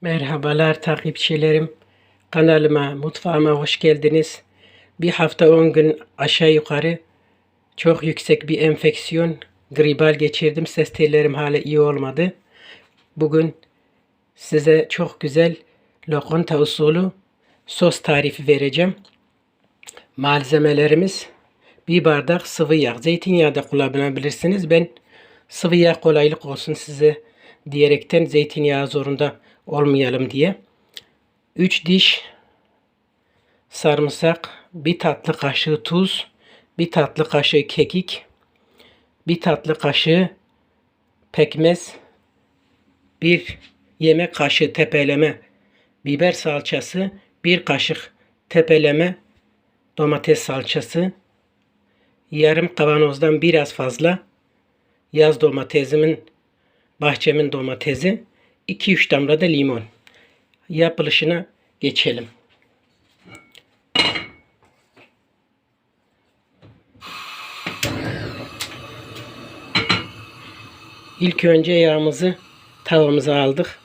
Merhabalar takipçilerim. Kanalıma, mutfağıma hoş geldiniz. Bir hafta 10 gün aşağı yukarı çok yüksek bir enfeksiyon, gribal geçirdim. Ses tellerim hala iyi olmadı. Bugün size çok güzel lokonta usulü sos tarifi vereceğim. Malzemelerimiz bir bardak sıvı yağ. Zeytinyağı da kullanabilirsiniz. Ben sıvı yağ kolaylık olsun size diyerekten zeytinyağı zorunda olmayalım diye. 3 diş sarımsak, bir tatlı kaşığı tuz, bir tatlı kaşığı kekik, bir tatlı kaşığı pekmez, bir yemek kaşığı tepeleme biber salçası, bir kaşık tepeleme domates salçası, yarım kavanozdan biraz fazla yaz domatesimin bahçemin domatesi, 2-3 damla da limon. Yapılışına geçelim. İlk önce yağımızı tavamıza aldık.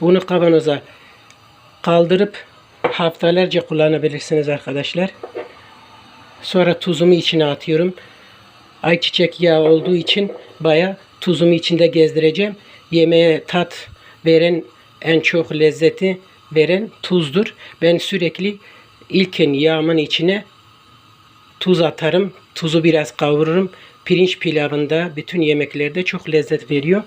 Bunu kavanoza kaldırıp haftalarca kullanabilirsiniz arkadaşlar. Sonra tuzumu içine atıyorum. Ayçiçek yağı olduğu için baya tuzumu içinde gezdireceğim. Yemeğe tat veren en çok lezzeti veren tuzdur. Ben sürekli ilkin yağımın içine tuz atarım. Tuzu biraz kavururum. Pirinç pilavında bütün yemeklerde çok lezzet veriyor.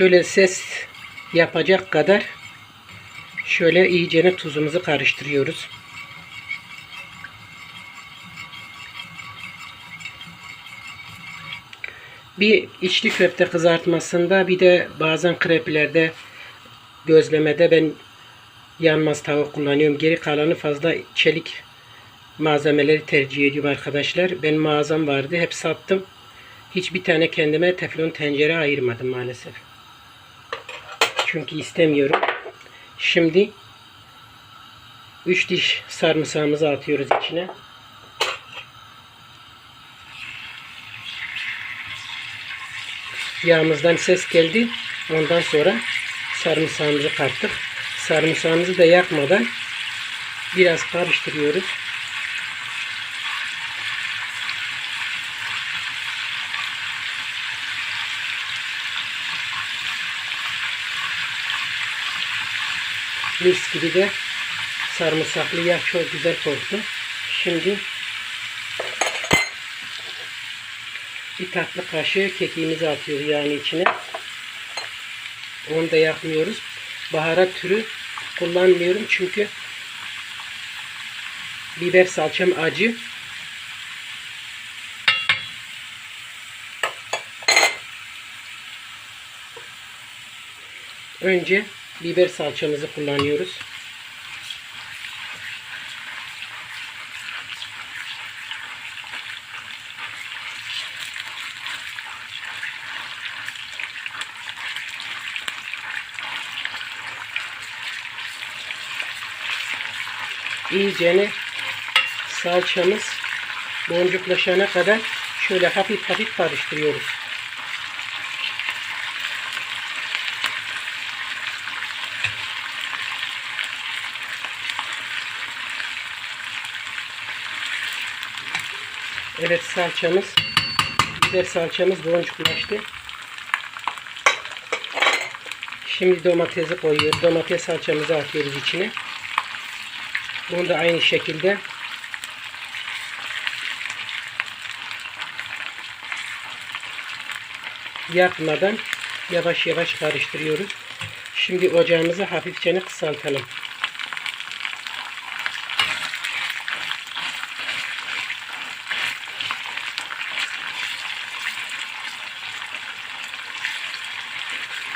Şöyle ses yapacak kadar şöyle iyicene tuzumuzu karıştırıyoruz. Bir içli köfte kızartmasında bir de bazen kreplerde gözlemede ben yanmaz tavuk kullanıyorum. Geri kalanı fazla çelik malzemeleri tercih ediyorum arkadaşlar. Ben mağazam vardı. Hep sattım. Hiçbir tane kendime teflon tencere ayırmadım maalesef. Çünkü istemiyorum. Şimdi 3 diş sarımsağımızı atıyoruz içine. Yağımızdan ses geldi. Ondan sonra sarımsağımızı kattık. Sarımsağımızı da yakmadan biraz karıştırıyoruz. Mis gibi de sarımsaklı yağ çok güzel koktu. Şimdi bir tatlı kaşığı kekiğimizi atıyoruz yağın içine. Onu da yakmıyoruz. Baharat türü kullanmıyorum çünkü biber salçam acı. Önce biber salçamızı kullanıyoruz. İyicene salçamız boncuklaşana kadar şöyle hafif hafif karıştırıyoruz. Evet salçamız biber salçamız boncuklaştı. Şimdi domatesi koyuyoruz. Domates salçamızı atıyoruz içine. Bunu da aynı şekilde yakmadan yavaş yavaş karıştırıyoruz. Şimdi ocağımızı hafifçe kısaltalım.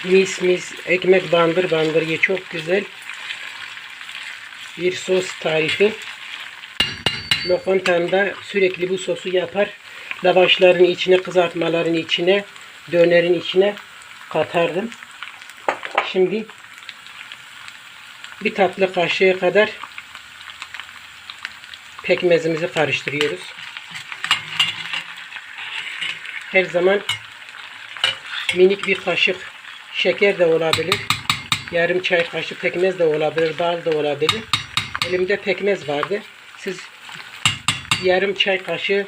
Mis mis ekmek bandır bandır ye çok güzel bir sos tarifi. Lokantamda sürekli bu sosu yapar. lavaşların içine, kızartmaların içine, dönerin içine katardım. Şimdi bir tatlı kaşığı kadar pekmezimizi karıştırıyoruz. Her zaman minik bir kaşık şeker de olabilir. Yarım çay kaşığı pekmez de olabilir, bal da olabilir. Elimde pekmez vardı. Siz yarım çay kaşığı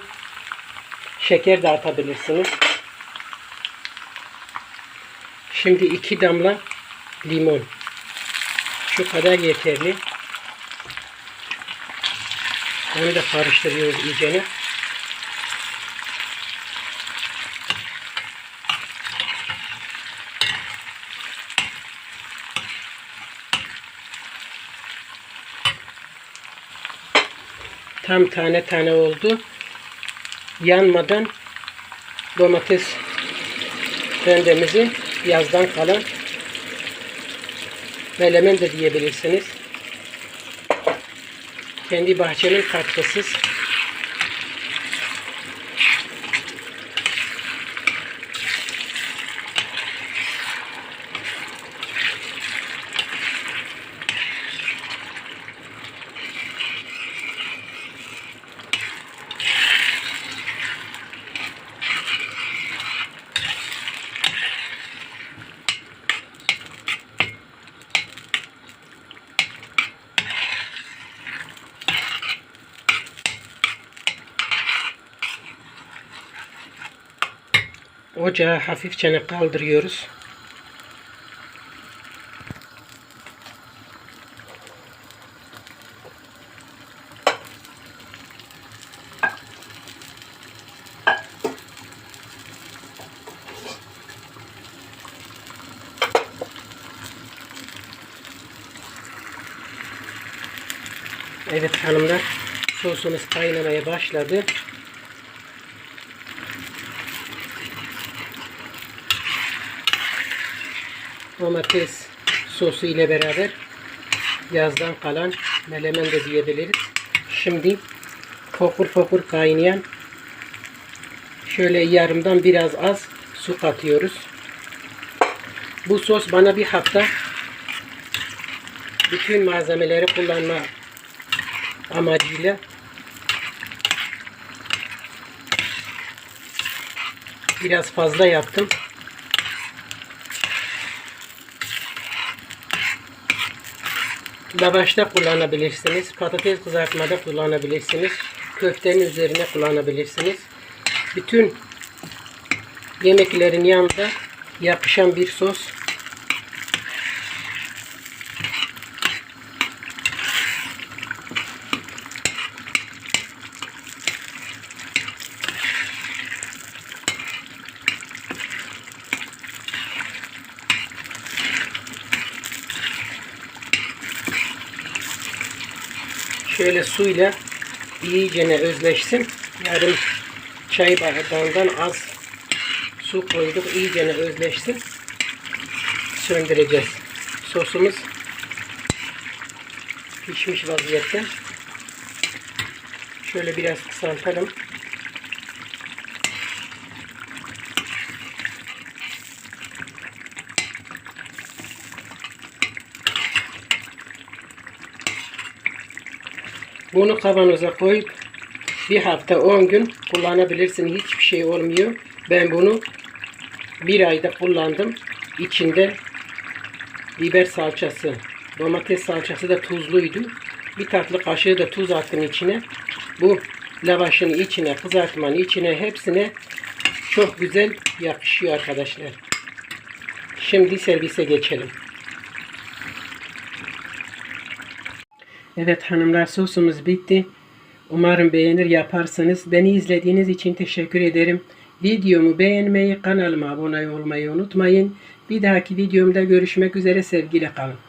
şeker de atabilirsiniz. Şimdi iki damla limon. Şu kadar yeterli. Onu da karıştırıyoruz iyicene. Tam tane tane oldu. Yanmadan domates rendemizi yazdan kalan melemen de diyebilirsiniz. Kendi bahçenin katkısız ocağı hafifçe kaldırıyoruz. Evet hanımlar sosumuz kaynamaya başladı. Domates sosu ile beraber yazdan kalan melemen de diyebiliriz. Şimdi fokur fokur kaynayan şöyle yarımdan biraz az su katıyoruz. Bu sos bana bir hafta bütün malzemeleri kullanma amacıyla biraz fazla yaptım. Lavaşta kullanabilirsiniz. Patates kızartmada kullanabilirsiniz. Köftenin üzerine kullanabilirsiniz. Bütün yemeklerin yanında yakışan bir sos. Şöyle suyla iyicene özleşsin. Yarım çay bardağından az su koyduk. iyicene özleşsin. Söndüreceğiz. Sosumuz pişmiş vaziyette. Şöyle biraz kısaltalım. Bunu kavanoza koyup bir hafta 10 gün kullanabilirsin. Hiçbir şey olmuyor. Ben bunu bir ayda kullandım. İçinde biber salçası, domates salçası da tuzluydu. Bir tatlı kaşığı da tuz attım içine. Bu lavaşın içine, kızartmanın içine hepsine çok güzel yakışıyor arkadaşlar. Şimdi servise geçelim. Evet hanımlar sosumuz bitti. Umarım beğenir yaparsanız. Beni izlediğiniz için teşekkür ederim. Videomu beğenmeyi, kanalıma abone olmayı unutmayın. Bir dahaki videomda görüşmek üzere sevgiyle kalın.